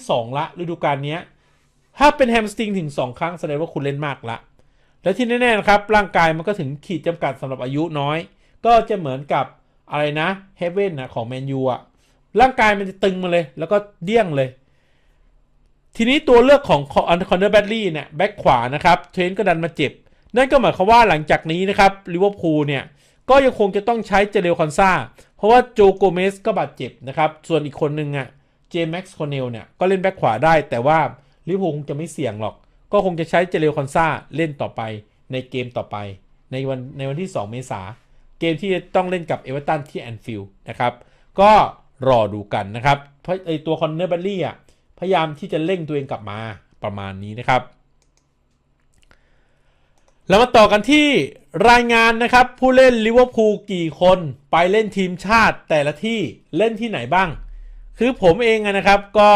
ที่2ละฤดูกาลนี้ถ้าเป็นแฮมสตริงถึง2ครั้งแสดงว่าคุณเล่นมากละ และที่แน่ๆนะครับร่างกายมันก็ถึงขีดจำกัดสำหรับอายุน้อย ก็จะเหมือนกับอะไรนะเฮเว่นนะของแมนยูอะร่างกายมันจะตึงมาเลย แล้วก็เดี้ยงเลย ทีนี้ตัวเลือกของคอนเนอร์แบดลี่เนี่ยแบ็คขวานะครับเทรนต์ก็ดันมาเจ็บ นั่นก็หมายความว่าหลังจากนี้นะครับลิเวอร์พูลเนี่ยก็ยังคงจะต้องใช้เจเรลคอนซาเพราะว่าโจโกเมสก็บาดเจ็บนะครับ ส่วนอีกคนนึงอะ เจมแม็กซ์คอนเนลเนี่ยก็เล่นแบ็คขวาได้ แต่ว่าลิเวอร์พูลคงจะไม่เสี่ยงหรอก ก็คงจะใช้เจเรลคอนซาเล่นต่อไปในเกมต่อไป ในวันในวันที่ 2 เมษาเกมที่ต้องเล่นกับเอเวอร์ตันที่แอนฟิลด์นะครับก็รอดูกันนะครับ เพราะไอตัวคอนเนอร์แบลลี่อะพยายามที่จะเร่งตัวเองกลับมาประมาณนี้นะครับแล้วมาต่อกันที่รายงานนะครับ ผู้เล่นลิเวอร์พูลกี่คนไปเล่นทีมชาติแต่ละที่เล่นที่ไหนบ้าง คือผมเองนะครับก็